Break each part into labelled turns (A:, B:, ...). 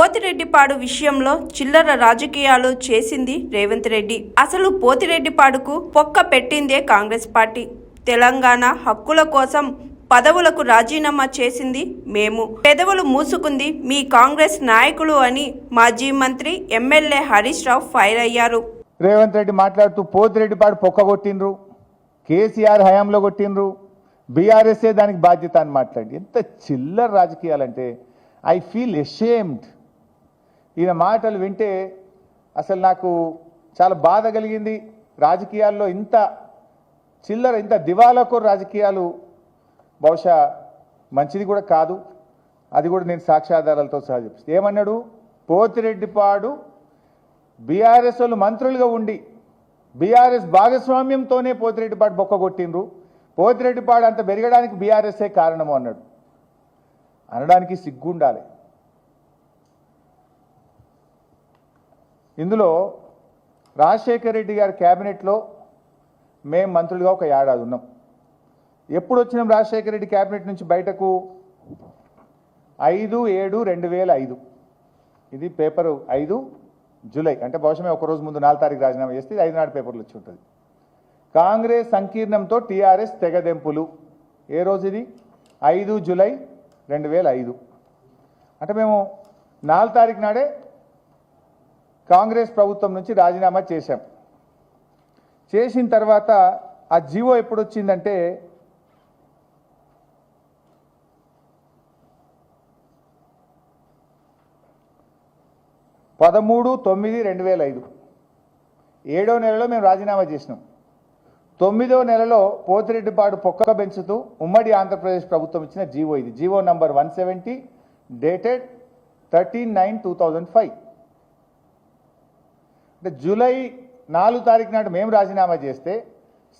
A: పోతిరెడ్డిపాడు విషయంలో చిల్లర రాజకీయాలు చేసింది రేవంత్ రెడ్డి. అసలు పోతిరెడ్డిపాడుకు పొక్క పెట్టిందే కాంగ్రెస్ పార్టీ. తెలంగాణ హక్కుల కోసం పదవులకు రాజీనామా చేసింది మేము. పెదవులు మూసుకుంది మీ కాంగ్రెస్ నాయకులు అని మాజీ మంత్రి ఎమ్మెల్యే హరీష్ రావు ఫైర్ అయ్యారు.
B: రేవంత్ రెడ్డి మాట్లాడుతూ పోతిరెడ్డిపాడు పొక్క కొట్టిండ్రు కేసీఆర్ హయాంలో కొట్టిండ్రు బీఆర్ఎస్ఏ దానికి బాధ్యత అని మాట్లాడి. ఎంత చిల్లర రాజకీయాలంటే ఐ ఫీల్ ఎషేమ్డ్ ఈయన మాటలు వింటే అసలు నాకు చాలా బాధ కలిగింది. రాజకీయాల్లో ఇంత చిల్లర ఇంత దివాలకు రాజకీయాలు బహుశా మంచిది కూడా కాదు. అది కూడా నేను సాక్ష్యాధారాలతో సహా చెప్తాను ఏమన్నాడు? పోతిరెడ్డిపాడు బీఆర్ఎస్ వాళ్ళు మంత్రులుగా ఉండి బీఆర్ఎస్ భాగస్వామ్యంతోనే పోతిరెడ్డిపాడు బొక్క కొట్టిండ్రు. పోతిరెడ్డిపాడు అంత పెరగడానికి బీఆర్ఎస్ఏ కారణము అన్నాడు. అనడానికి సిగ్గుండాలి. ఇందులో రాజశేఖర్ రెడ్డి గారి క్యాబినెట్లో మేము మంత్రులుగా ఒక ఏడాది ఉన్నాం. ఎప్పుడు వచ్చినాం రాజశేఖర రెడ్డి క్యాబినెట్ నుంచి బయటకు? ఐదు ఏడు రెండు వేల ఐదు. ఇది పేపరు ఐదు జూలై. అంటే బహుశా ఒకరోజు ఒక రోజు ముందు నాలుగు తారీఖు రాజీనామా చేస్తే ఇది ఐదు నాడు పేపర్లు వచ్చి ఉంటుంది. కాంగ్రెస్ సంకీర్ణంతో టీఆర్ఎస్ తెగదెంపులు. ఏ రోజు ఇది? ఐదు జూలై రెండు వేల ఐదు. అంటే మేము నాలుగు తారీఖు నాడే కాంగ్రెస్ ప్రభుత్వం నుంచి రాజీనామా చేశాం. చేసిన తర్వాత ఆ జీవో ఎప్పుడు వచ్చిందంటే పదమూడు తొమ్మిది రెండు వేల ఐదు ఏడో నెలలో మేము రాజీనామా చేసినాం. తొమ్మిదో నెలలో పోతిరెడ్డిపాడు పొక్క పెంచుతూ ఉమ్మడి ఆంధ్రప్రదేశ్ ప్రభుత్వం ఇచ్చిన జీవో ఇది. G O number one seventy dated thirteen nine two thousand five. అంటే జూలై నాలుగు తారీఖు నాడు మేము రాజీనామా చేస్తే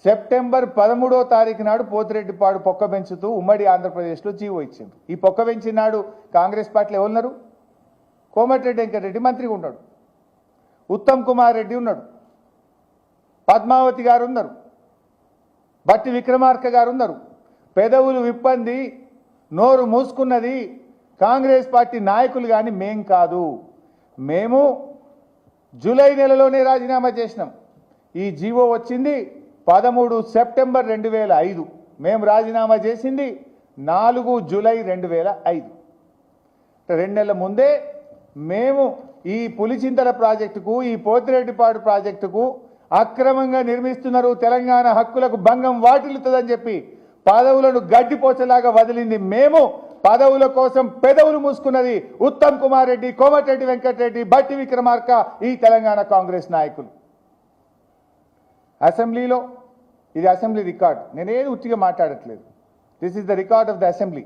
B: సెప్టెంబర్ పదమూడో తారీఖు నాడు పోతిరెడ్డిపాడు పొక్క పెంచుతూ ఉమ్మడి ఆంధ్రప్రదేశ్లో జీవో ఇచ్చింది ఈ పొక్క పెంచిన నాడు కాంగ్రెస్ పార్టీలో ఎవరున్నారు కోమటిరెడ్డి వెంకటరెడ్డి మంత్రిగా ఉన్నాడు. ఉత్తమ్ కుమార్ రెడ్డి ఉన్నాడు. పద్మావతి గారు ఉన్నారు. బట్టి విక్రమార్క గారు ఉన్నారు. పెదవులు విప్పంది నోరు మూసుకున్నది కాంగ్రెస్ పార్టీ నాయకులు కానీ మేం కాదు. మేము జూలై నెలలోనే రాజీనామా చేసినాం. ఈ జీవో వచ్చింది పదమూడు సెప్టెంబర్ రెండు వేల ఐదు. మేము రాజీనామా చేసింది నాలుగు జూలై రెండు వేల ఐదు. రెండు నెలల ముందే మేము ఈ పులిచింతల ప్రాజెక్టుకు ఈ పోతిరెడ్డిపాడు ప్రాజెక్టుకు అక్రమంగా నిర్మిస్తున్నారు తెలంగాణ హక్కులకు భంగం వాటిల్లుతుందని చెప్పి పదవులను గడ్డిపోచలాగా వదిలింది మేము. పదవుల కోసం పెదవులు మూసుకున్నది ఉత్తమ్ కుమార్ రెడ్డి కోమటిరెడ్డి వెంకటరెడ్డి బట్టి విక్రమార్క ఈ తెలంగాణ కాంగ్రెస్ నాయకులు. అసెంబ్లీలో ఇది అసెంబ్లీ రికార్డ్. నేనేది ఉట్టిగా మాట్లాడట్లేదు. This is the record of the assembly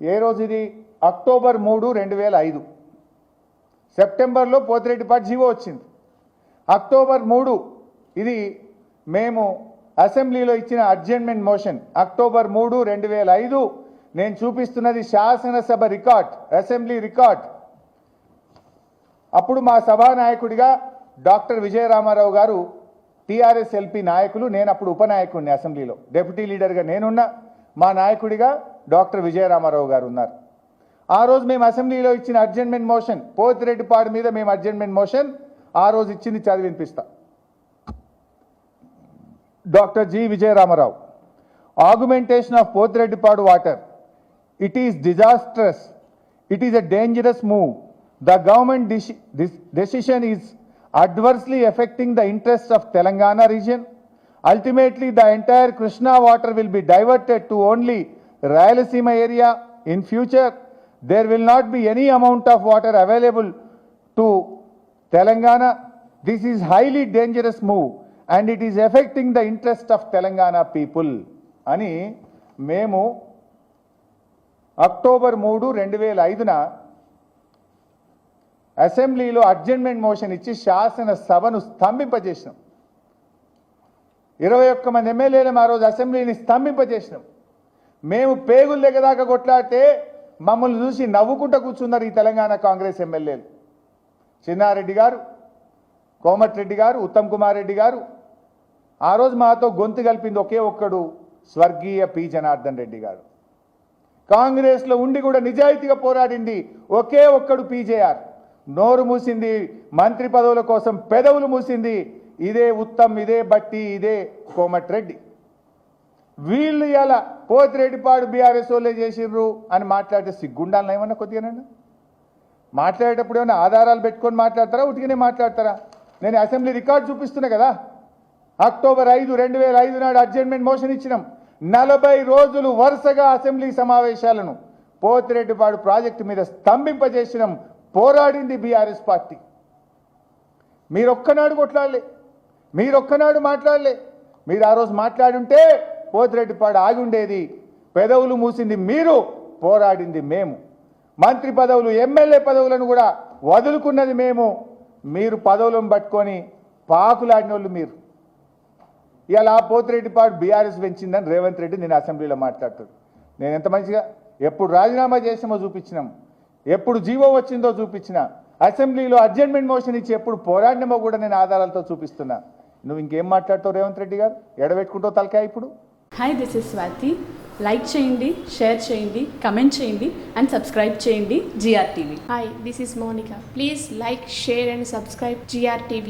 B: ఏ రోజు ఇది? అక్టోబర్ మూడు రెండు వేల ఐదు. సెప్టెంబర్లో పోతిరెడ్డిపాటి జీవో వచ్చింది. అక్టోబర్ మూడు ఇది మేము అసెంబ్లీలో ఇచ్చిన అడ్జర్న్మెంట్ మోషన్. అక్టోబర్ మూడు రెండు వేల ఐదు నేను చూపిస్తున్నది శాసనసభ రికార్డ్ అసెంబ్లీ రికార్డ్. అప్పుడు మా సభానాయకుడిగా డాక్టర్ విజయరామారావు గారు టీఆర్ఎస్ ఎల్పీ నాయకులు నేను అప్పుడు ఉపనాయకుడిని అసెంబ్లీలో. డెప్యూటీ లీడర్గా నేనున్న మా నాయకుడిగా డాక్టర్ విజయరామారావు గారు ఉన్నారు. ఆ రోజు మేము అసెంబ్లీలో ఇచ్చిన అర్జెంట్మెంట్ మోషన్ పోతిరెడ్డిపాడు మీద మేము అర్జెంట్మెంట్ మోషన్ ఆ రోజు ఇచ్చింది చదివి వినిపిస్తా. Doctor G Vijayaramarao. Augmentation of Pothireddypadu water. It is disastrous it is a dangerous move the government decision is adversely affecting the interests of Telangana region. Ultimately, the entire Krishna water will be diverted to only Rayalaseema area. In future, there will not be any amount of water available to Telangana. This is highly dangerous move and it is affecting the interest of Telangana people. అని మేము October మూడు రెండు వేల ఐదున అసెంబ్లీలో adjournment motion ఇచ్చి శాసన సభను స్తంభింపజేసినాం. ఇరవై ఒక్క మంది ఎమ్మెల్యేలు ఆ రోజు అసెంబ్లీని స్తంభింపజేసినాం. మేము పేగుల దగ్గర దాకా కొట్లాడితే మమ్మల్ని చూసి నవ్వుకుంటూ కూర్చున్నారు ఈ తెలంగాణ కాంగ్రెస్ ఎమ్మెల్యేలు. చిన్నారెడ్డి గారు కోమటిరెడ్డి గారు ఉత్తమ్ కుమార్ రెడ్డి గారు ఆ రోజు మాతో గొంతు కలిపింది ఒకే ఒక్కడు స్వర్గీయ పి జనార్దన్ రెడ్డి గారు. కాంగ్రెస్లో ఉండి కూడా నిజాయితీగా పోరాడింది ఒకే ఒక్కడు పీజేఆర్. నోరు మూసింది మంత్రి పదవుల కోసం పెదవులు మూసింది ఇదే ఉత్తమ్ ఇదే బట్టి ఇదే కోమటిరెడ్డి వీళ్ళు ఇలా పోతిరెడ్డిపాడు బీఆర్ఎస్ వాళ్ళే చేసిర్రు అని మాట్లాడితే సిగ్గుండాలని ఏమన్నా కొద్దిగానండి మాట్లాడేటప్పుడు ఏమైనా ఆధారాలు పెట్టుకొని మాట్లాడతారా? ఉతికినే మాట్లాడతారా? నేను అసెంబ్లీ రికార్డు చూపిస్తున్నా కదా. అక్టోబర్ ఐదు రెండు వేల ఐదు నాడు అడ్జర్మెంట్ మోషన్ ఇచ్చినాం. నలభై రోజులు వరుసగా అసెంబ్లీ సమావేశాలను పోతిరెడ్డిపాడు ప్రాజెక్టు మీద స్తంభింపజేసిన పోరాడింది బీఆర్ఎస్ పార్టీ. మీరొక్కనాడు కొట్లాడలే. మీరొక్కనాడు మాట్లాడలే. మీరు ఆ రోజు మాట్లాడుంటే పోతిరెడ్డిపాడు ఆగి ఉండేది. పెదవులు మూసింది మీరు పోరాడింది మేము. మంత్రి పదవులు ఎమ్మెల్యే పదవులను కూడా వదులుకున్నది మేము. మీరు పదవులను పట్టుకొని పాకులాడిన వాళ్ళు మీరు. ఇవాళ ఆ పోతిరెడ్డిపాడు బీఆర్ఎస్ పెంచిందని రేవంత్ రెడ్డి నేను అసెంబ్లీలో మాట్లాడుతాడు. నేను ఎంత మంచిగా ఎప్పుడు రాజీనామా చేసామో చూపించినాం. ఎప్పుడు జీవో వచ్చిందో చూపించిన. అసెంబ్లీలో అడ్జర్మెంట్ మోషన్ ఇచ్చి ఎప్పుడు పోరాడినామో కూడా నేను ఆధారాలతో చూపిస్తున్నా. నువ్వు ఇంకేం మాట్లాడతావు రేవంత్ రెడ్డి గారు? ఎడబెట్టుకుంటావు తలకాయ ఇప్పుడు?
C: Hi this is Swathi like చేయండి షేర్ చేయండి కమెంట్ చేయండి అండ్ సబ్స్క్రైబ్ చేయండి G R TV
D: Hi, this is Monica. Please like, share, and subscribe GRTV.